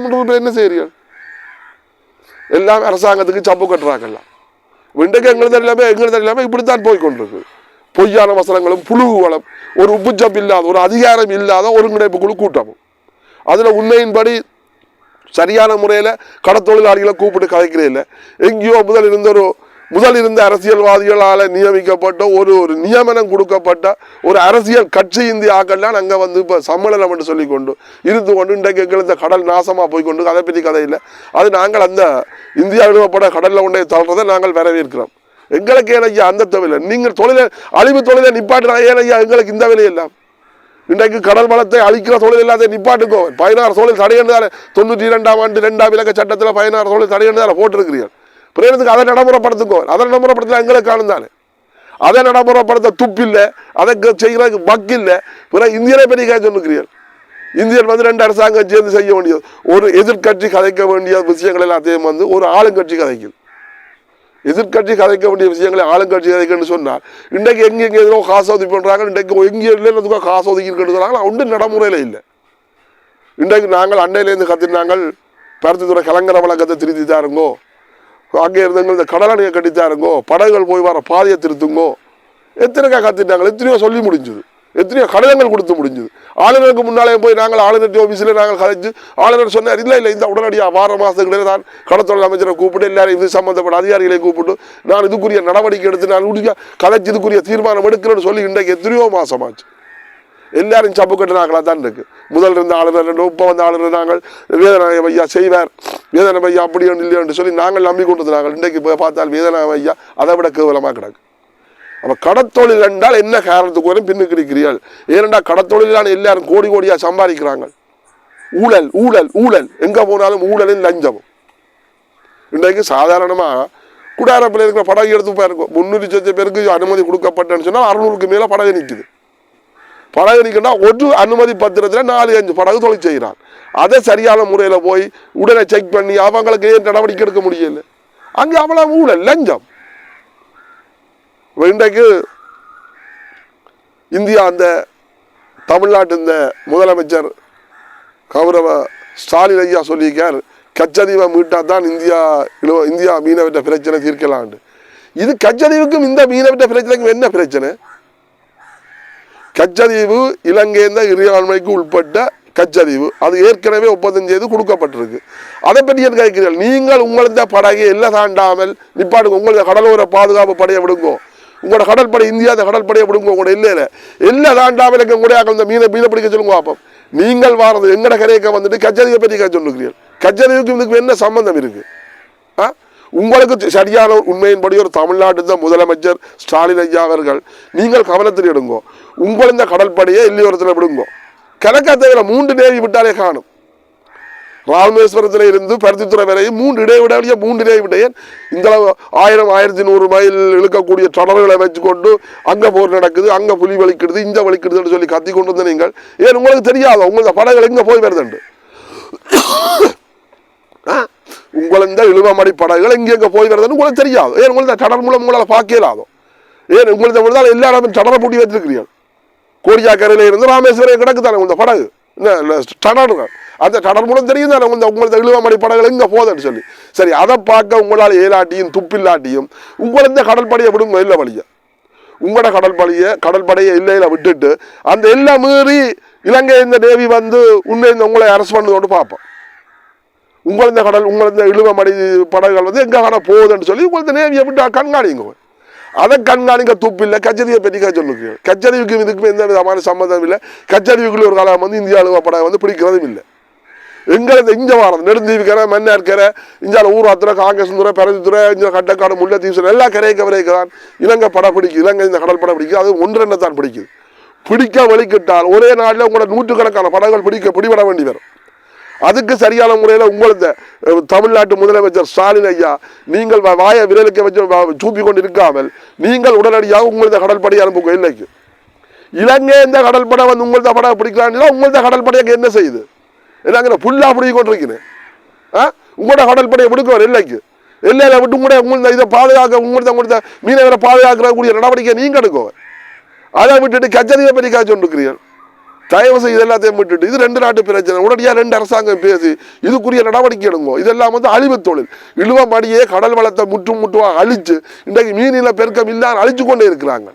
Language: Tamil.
ஈழம் என்ன செய்கிறீர்கள் எல்லாம் அரசாங்கத்துக்கு சப்பு கட்டுறாங்கல்ல இன்றைக்கு எங்களுக்கு எல்லாமே எங்களுக்கு எல்லாமே இப்படித்தான் போய் கொண்டிருக்கு பொய்யான வசனங்களும் புழுகுகளும் ஒரு உப்புச்சம் இல்லாத ஒரு அதிகாரம் இல்லாத ஒருங்கிணைப்பு குழு கூட்டமும் அதில் உண்மையின்படி சரியான முறையில் கடத்தொழிலாளிகளை கூப்பிட்டு கதைக்கிறே இல்லை எங்கேயோ முதல் இருந்த ஒரு முதல் இருந்த அரசியல்வாதிகளால் நியமிக்கப்பட்ட ஒரு ஒரு நியமனம் கொடுக்கப்பட்ட ஒரு அரசியல் கட்சி இந்திய ஆக்கள்லாம் அங்கே வந்து இப்போ சம்மேளனம் என்று சொல்லி கொண்டு இருந்து கொண்டு இன்றைக்கு எங்களுக்கு இந்த கடல் நாசமாக போய் கொண்டு அதை பற்றி கதை இல்லை. அது நாங்கள் அந்த இந்தியா எழுதப்பட கடலில் கொண்டே தள்ளுறதை நாங்கள் வரவேற்கிறோம். எங்களுக்கு ஏன் ஐயா அந்த தொழிலை? நீங்கள் தொழிலை அழிவு தொழிலை நிப்பாட்டினா ஏன் ஐயா எங்களுக்கு இந்த விலையெல்லாம் இன்றைக்கு கடல் வளத்தை அழிக்கிற தொழில் இல்லாத நிப்பாட்டுக்கோ? பதினாறு தொழில் தடையென்று தொண்ணூற்றி இரண்டாம் ஆண்டு ரெண்டாம் இலக்க சட்டத்தில் பதினாறு தொழில் தடையென்று போட்டிருக்கிறீர்கள். பிரேரத்துக்கு அதை நடைமுறைப்படுத்துக்கோ அதை நடைமுறைப்படுத்தல எங்களுக்கு காணும் தானே. அதை நடைமுறைப்படுத்த துப்பில்லை. அதை செய்கிறதுக்கு பக் இல்லை பிறகு இந்தியனை பெரிய கேட்க சொல்லுகிறீர்கள்? இந்தியன் வந்து ரெண்டு அரசாங்கம் சேர்ந்து செய்ய வேண்டியது. ஒரு எதிர்க்கட்சி கதைக்க வேண்டிய விஷயங்கள் எல்லாத்தையும் வந்து ஒரு ஆளுங்கட்சி கதைக்குது. எதிர்க்கட்சி கதைக்க வேண்டிய விஷயங்களை ஆளுங்கட்சி கதைக்கன்னு சொன்னால் இன்றைக்கு எங்கே எங்கே எதுவும் காசு ஒதுக்கி பண்ணுறாங்க இன்றைக்கு எங்கே இல்லைன்னு காசு ஒதுக்கி இருக்குன்னு சொன்னாங்க. ஒன்றும் நடைமுறையில் இல்லை. இன்றைக்கு நாங்கள் அண்டையிலேருந்து கத்தினாங்கள் பருத்தித்துறை கலங்கர வழக்கத்தை திருத்தி தாருங்கோ அங்கே இருந்தவங்க இந்த கடலணையை கட்டித்தாருங்கோ படகுகள் போய் வர பாதையை திருத்துங்கோ. எத்தனைக்கா கத்திட்டாங்க? எத்தனையோ சொல்லி முடிஞ்சுது. எத்தனையோ கடிதங்கள் கொடுத்து முடிஞ்சுது. ஆளுநருக்கு முன்னாலே போய் நாங்கள் ஆளுநர் ஆஃபீஸில் நாங்கள் கதைச்சு ஆளுநர் சொன்னார் இல்லை இல்லை இந்த உடனடியாக வார மாதத்துக்கிட்டே தான் கடத்தொழில் அமைச்சரை கூப்பிட்டு எல்லாரும் இது சம்மந்தப்பட்ட அதிகாரிகளை கூப்பிட்டு நான் இதுக்குரிய நடவடிக்கை எடுத்து நான் உடைய கதைச்சு இதுக்குரிய தீர்மானம் எடுக்கிறேன்னு சொல்லி இன்றைக்கு எத்தனையோ மாதமாச்சு எல்லாரும் சப்பு கட்டினாங்களா தான் இருக்குது முதல் இருந்த ஆளுநர் ரெண்டு இப்போ வந்த ஆளுநர் நாங்கள் வேதநாயகம் ஐயா செய்வார். வேதனை ஐயா அப்படி இல்லையான்னு சொல்லி நாங்கள் நம்பி கொண்டு நாங்கள் இன்றைக்கு போய் பார்த்தால் வேதநாயகம் ஐயா அதை விட கேவலமாக கிடக்கு. அப்போ கடத்தொழில் என்றால் என்ன காரணத்துக்கு வரும்? பின்னுக்கு இருக்கிறீர்கள் ஏனென்றால் கடத்தொழிலான எல்லாரும் கோடி கோடியாக சம்பாதிக்கிறாங்க. ஊழல் ஊழல் ஊழல். எங்கே போனாலும் ஊழலின் லஞ்சமும். இன்றைக்கு சாதாரணமாக குடாரப்பில் இருக்கிற படகு எடுத்து பாருங்க முந்நூறு சொச்ச பேருக்கு அனுமதி கொடுக்கப்பட்டேன்னு சொன்னால் அறுநூறுக்கு மேலே படகு நிற்குது படகு நிற்கணும்னா ஒரு அனுமதி பத்திரத்தில் நாலு அஞ்சு படகு தொழில் செய்கிறான். அதை சரியான முறையில் போய் உடனே செக் பண்ணி அவங்களுக்கு ஏன் நடவடிக்கை எடுக்க முடியல? அங்கே அவ்வளோ ஊழல் லஞ்சம். இன்றைக்கு இந்தியா அந்த தமிழ்நாட்டு இந்த முதலமைச்சர் கௌரவ ஸ்டாலின் ஐயா சொல்லியிருக்கார் கச்சதீவை மீட்டா தான் இந்தியா இழுவ- இந்தியா மீனவற்ற பிரச்சனை தீர்க்கலாண்டு இது கச்சதீவுக்கும் இந்த மீனவற்ற பிரச்சனைக்கும் என்ன பிரச்சனை? கச்சதீவு இலங்கைந்த இறையாண்மைக்கு உட்பட்ட கச்சதீவு. அது ஏற்கனவே ஒப்பந்தம் செய்து கொடுக்கப்பட்டிருக்கு. அதை பற்றி என்ன கேட்கிறீர்கள். நீங்கள் உங்களது படகை எல்லாம் தாண்டாமல் நிப்பாடுங்க உங்களது கடலோர பாதுகாப்பு படையை விடுங்கோ. உங்களோட கடற்படை இந்தியா அந்த கடற்படையை விடுங்க. உங்களோட இல்லையில எல்லாம் தாண்டாமல் எங்க கூட அந்த மீனை மீனை பிடிக்க சொல்லுங்க பார்ப்போம் நீங்கள் வாரது எங்கட கரையக்க வந்துட்டு கச்சதீவை பற்றி கேட்க சொல்லுகிறீர்கள். கச்சதீவுக்கு இதுக்கு என்ன சம்பந்தம் இருக்குது ஆ? உங்களுக்கு சரியான உண்மையின்படி ஒரு தமிழ்நாட்டு தான் முதலமைச்சர் ஸ்டாலின் ஐயா அவர்கள் நீங்கள் கவனத்தில் எடுங்கோ. உங்கள் இந்த கடற்படையை எல்லையோரத்தில் விடுங்கோ. கணக்கா தவிர மூன்று நேவி விட்டாலே காணும். ராமேஸ்வரத்தில் இருந்து பருத்தித்துறை வரையும் மூன்று இடைவிடையே மூன்று நேவி இந்த ஆயிரம் ஆயிரத்தி நூறு மைல் இழுக்கக்கூடிய தொடர்களை வச்சுக்கொண்டு அங்கே போர் நடக்குது அங்கே புலி வலிக்கிடுது இந்த வலிக்கிறதுன்னு சொல்லி கத்தி கொண்டு வந்த நீங்கள். ஏன் உங்களுக்கு தெரியாதோ? உங்களது படங்கள் எங்கே போய் வருதுண்டு? ஆ? உங்களந்த இழுவமடி படகுகள் எங்கே போய் வருதுன்னு உங்களுக்கு தெரியாது. ஏன் உங்களது கடல் மூலம் உங்களால் பார்க்கலாதோ ஏன் உங்களுக்கு விழுந்தால் எல்லா இடமும் கடலை பூட்டி வச்சிருக்கிறீர்கள் கோடியாக்கரையில் இருந்து ராமேஸ்வரம் கிடக்கு தானே உங்க படகு? என்ன டனர்கள் அந்த டனர் மூலம் தெரியும் தானே உங்க உங்களது இழுவமடி படகுகள் இங்கே போகுதுன்னு சொல்லி. சரி அதை பார்க்க உங்களால் ஏலாட்டியும் துப்பில்லாட்டியும் உங்களது கடற்படையை விடுங்க இல்லை வழியை. உங்களோட கடற்படையை கடற்படையை இல்லையில விட்டுட்டு அந்த எல்லை மீறி இலங்கை இந்த நேவி வந்து உண்மை இந்த உங்களை அரசு பண்ணதோடு பார்ப்போம். உங்களது கடல் உங்களது இழுவமடி படகுகள் வந்து எங்கே காண போகுதுன்னு சொல்லி உங்களது நேவியை விட்டு கண்காணிங்க. அதை கண்காணிக்க துப்பு இல்லை கச்சரியை பற்றி சொல்லுங்க கச்சேரிவுக்கும் இதுக்கும் எந்த விதமான சம்மந்தம் இல்லை. கச்சரிவுக்குள்ள ஒரு காலம் வந்து இந்தியா அழுவ படம் வந்து பிடிக்கிறதும் இல்லை. எங்களது இங்கே வாரம் நெடுந்தீவுக்கரை மன்னார்கரை இந்தியாவில் ஊராத்துறை காங்கிரஸ் துறை பரதித்துறை இங்கே கட்டக்காடு முல்லைத்தீவு எல்லா கரையை கவரைக்கு தான் இலங்கை படம் பிடிக்குது. இலங்கை இந்த கடல் படம் பிடிக்குது. அது ஒன்று ரெண்டு தான் பிடிக்குது. பிடிக்க வலிக்கிட்டால் ஒரே நாளில் உங்களோட நூற்றுக்கணக்கான படங்கள் பிடிக்க பிடிபட வேண்டி வரும். அதுக்கு சரியான முறையில் உங்களது தமிழ்நாட்டு முதலமைச்சர் ஸ்டாலின் ஐயா நீங்கள் வாய வாயை விரலுக்கு வச்சு சூப்பி கொண்டு இருக்காமல் நீங்கள் உடனடியாக உங்களது கடற்படையை அனுப்புங்க இல்லைக்கு இலங்கை இந்த கடற்படை வந்து உங்களது படம் பிடிக்கலான்னு உங்களது கடற்படையை என்ன செய்யுது? என்னங்கிற புல்லாக பிடிக்க கொண்டிருக்கிறேன் ஆ? உங்களோட கடற்படையை விடுக்கவர் இல்லைக்கு எல்லையில் விட்டு உங்களோட உங்களது இதை பாதுகாக்க உங்களது உங்களது மீனவரை பாதுகாக்கிற கூடிய நடவடிக்கை நீங்கள் எடுக்கவர் அதை விட்டுட்டு கச்சரியை பற்றி காய்ச்சி கொண்டிருக்கிறீர்கள். தயவு செய்து இது எல்லாத்தையும் விட்டுட்டு இது ரெண்டு நாட்டு பிரச்சனை. உடனடியாக ரெண்டு அரசாங்கம் பேசி இதுக்குரிய நடவடிக்கை எடுங்க. இதெல்லாம் வந்து அழிவு தொழில். இழுவ மடியே கடல் வளத்தை முற்றும் முட்டுவாக அழிச்சு இன்றைக்கு மீனில பெருக்கம் இல்லாமல் அழிச்சு கொண்டே இருக்கிறாங்க.